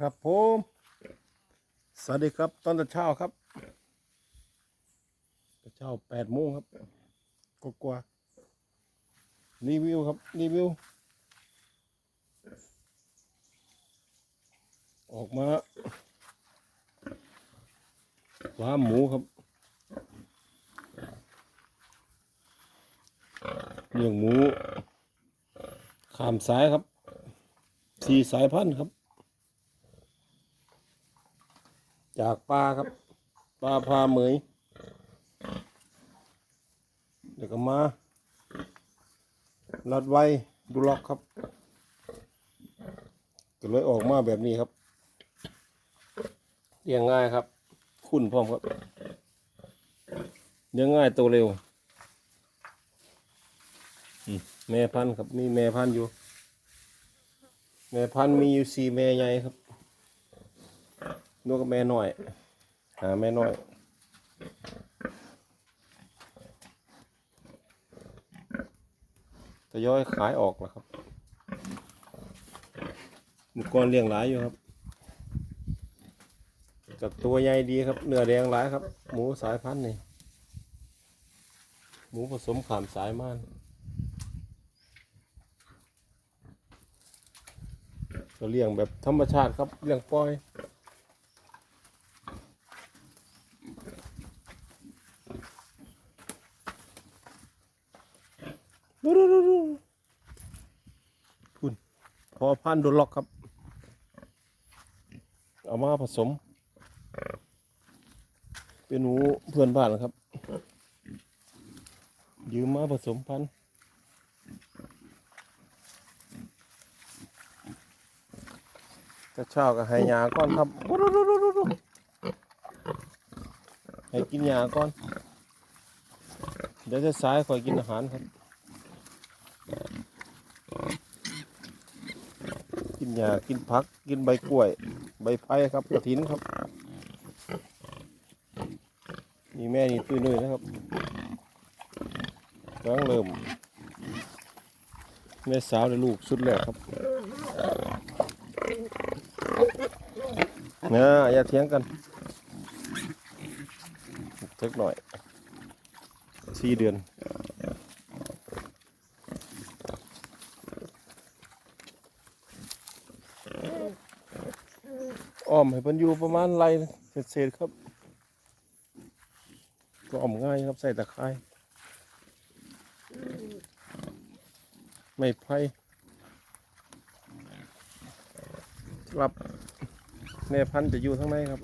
ครับผม สวัสดีครับ ตอนเช้าครับเช้าแปดโมงครับกกว่ารีวิวครับ รีวิว ออกมาฟาหมูครับเลี้ยงหมูขามสายครับ สี่สายพันธุ์ครับ จากปลาครับปลาพาเหมยเดี๋ยวก็มาลัดไว้ดูล็อกครับก็เลยออกมาแบบนี้ครับเลี้ยงง่ายครับ คุ้นพร้อมครับเลี้ยงง่ายโตเร็วแม่พันธุ์ครับมีแม่พันธุ์อยู่ แม่พันธุ์มีอยู่สี่แม่ใหญ่ครับ นกกับแม่น้อย หาแม่น้อย ทยอยขายออกแล้วครับมื่อก่อนเลี้ยงหลายอยู่ครับกับตัวใหญ่ดีครับ เนื้อแดงหลายครับ หมูสายพันธุ์นี่ หมูผสมขามสายม่านก็เลี้ยงแบบธรรมชาติครับ เลี้ยงปล่อย ดูดูดูดูคุณพอพันโดนล็อกครับ เอามาผสม เป็นหนูเพื่อนบ้านครับ ยืมมาผสมพันธุ์กระเช้ากับให้ยาก่อนครับดูดูดูดูดูให้กินยาก่อน เดี๋ยวจะสายคอยกินอาหารครับ กิน หญ้ากินผัก กินใบกล้วย ใบไผ่ครับกระถินครับ นี่แม่นี่ตุ้ยนุ้ยนะครับกำลังเริ่ม แม่สาวได้ลูกสุดแรกครับนะอย่าเถียงกันเล็กหน่อยสี่เดือน อ้อมให้เพิ่นอยู่ประมาณไรเศษๆครับก็อ้อมง่ายครับใส่ตะไคร้ไม่ไผ่รับแม่พันธุ์จะอยู่ข้างในครับ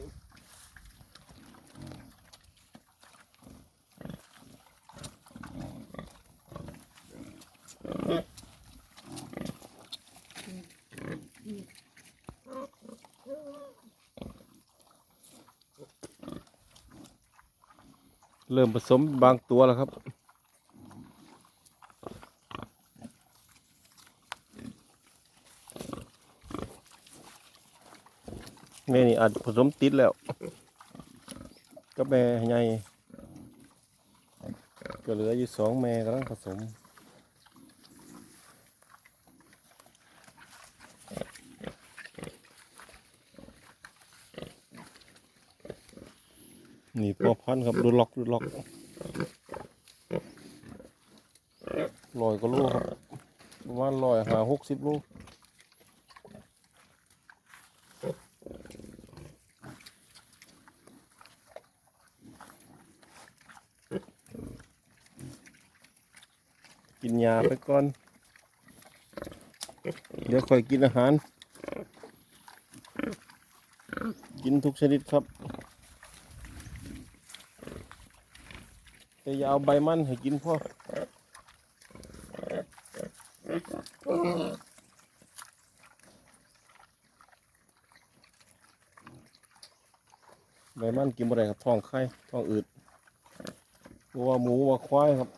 เริ่มผสมบางตัวแล้วครับ แม่นี่อาจผสมติดแล้ว ก็แม่ใหญ่ก็เหลืออยู่สองแม่กำลังผสม นี่พอพันธุ์ครับดูล็อกดูล็อกลอยก็ลูกครับประมาณลอยหาหกสิบลูกกินยาไปก่อน เดี๋ยวค่อยกินอาหาร กินทุกชนิดครับ แต่อย่าเอาใบมันให้กินพ่อใบมันกินบ่ได้ครับท้องไข่ท้องอืดวัวหมูวัวควายครับ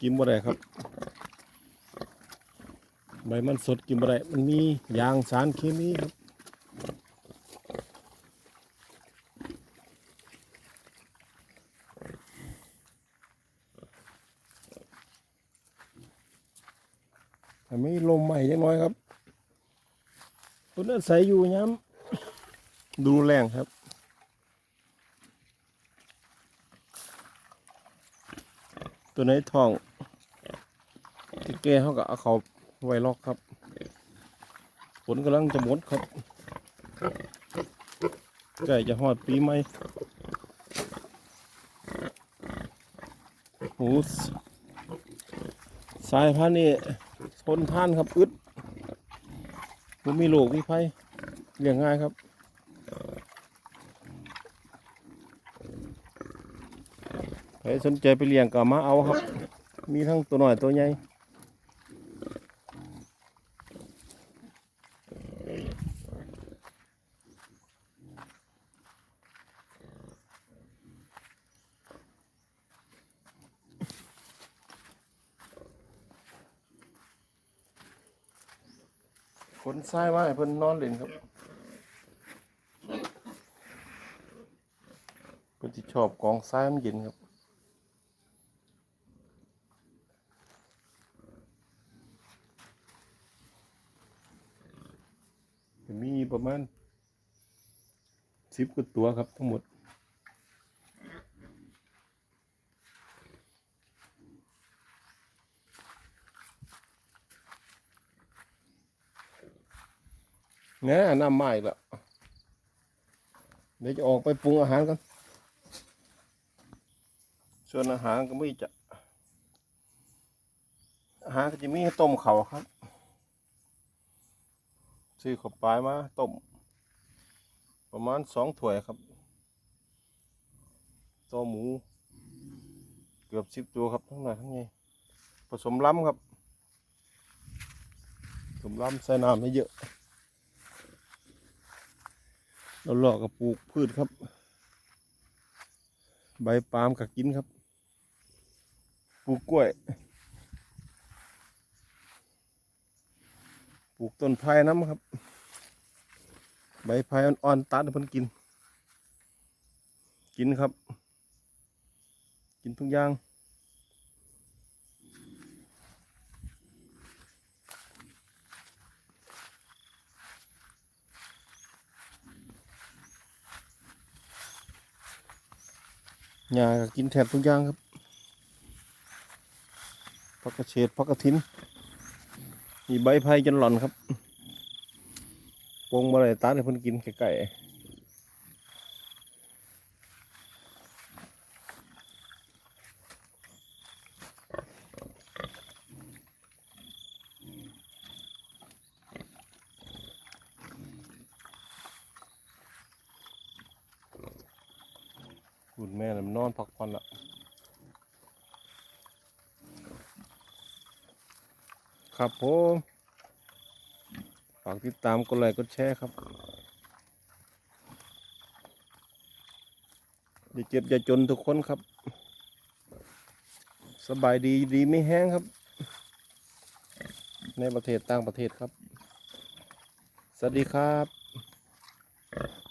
กินบ่ได้ครับ ใบมันสดกินบ่ได้มันมียางสารเคมีครับ ให้ไม่ลมใหม่จังน้อยครับตัวนั้นใสอยู่ย้ำดูแรงครับตัวไหนทองที่แกเขาก็เอาเขาไว้ล็อกครับฝนกำลังจะหมดครับใกล้จะหอดปีใหม่หมูสสายพันธุ์นี่ ทนทานครับอึดผมมีโลกมีไพ่เลี้ยงง่ายครับใครสนใจไปเลี้ยงก็มาเอาครับ มีทั้งตัวหน่อยตัวใหญ่ คนทรายไว้ให้เพิ่นนอนเล่นครับเพิ่นที่ชอบกองทรายมันเย็นครับมีประมาณสิบกว่าตัวครับทั้งหมด แง่ยน้ำไหม้แล้วเดี๋ยวจะออกไปปรุงอาหารกัน ส่วนอาหารก็ไม่จะ อาหารก็จะมีต้มเขาครับ ซื้อข้าวปลายมาต้ม ประมาณสองถ้วยครับตัวหมู เกือบสิบตัวครับทั้งหลายทั้งนี้ผสมล้ำครับผสมล้ำใส่น้ำให้เยอะ เราหลอกกับปลูกพืชครับ ใบปาล์มกับกินครับ ปลูกกล้วย ปลูกต้นไผ่น้ำครับ ใบไผ่อ่อนๆตัดให้เพิ่นกิน กินครับ กินทุกอย่าง หญ้าก,กินแทบทุกอย่างครับพักกระเฉดพักกระถิน มีใบไผ่จนหล่อนครับปงมาเลยตัดให้เพิ่นกินไก่ คุณแม่น่ะมันนอนพักผ่อนละครับผมฝากติดตามกดไลค์กดแชร์ครับอย่าเจ็บอย่าจนทุกคนครับ สบายดีดีไม่แห้งครับ ในประเทศต่างประเทศครับ สวัสดีครับ